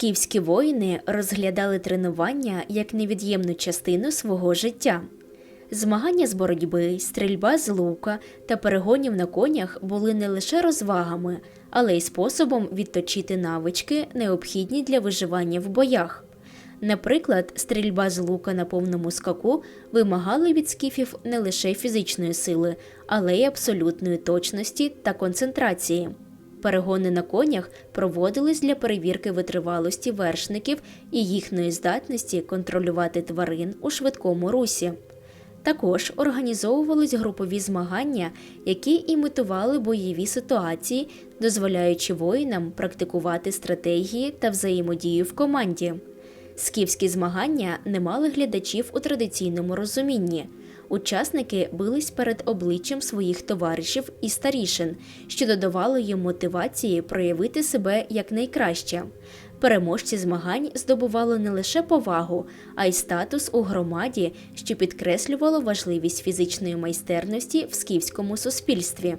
Скіфські воїни розглядали тренування як невід'ємну частину свого життя. Змагання з боротьби, стрільба з лука та перегонів на конях були не лише розвагами, але й способом відточити навички, необхідні для виживання в боях. Наприклад, стрільба з лука на повному скаку вимагала від скіфів не лише фізичної сили, але й абсолютної точності та концентрації. Перегони на конях проводились для перевірки витривалості вершників і їхньої здатності контролювати тварин у швидкому русі. Також організовувались групові змагання, які імітували бойові ситуації, дозволяючи воїнам практикувати стратегії та взаємодію в команді. Скіфські змагання не мали глядачів у традиційному розумінні. Учасники бились перед обличчям своїх товаришів і старішин, що додавало їм мотивації проявити себе якнайкраще. Переможці змагань здобували не лише повагу, а й статус у громаді, що підкреслювало важливість фізичної майстерності в скіфському суспільстві.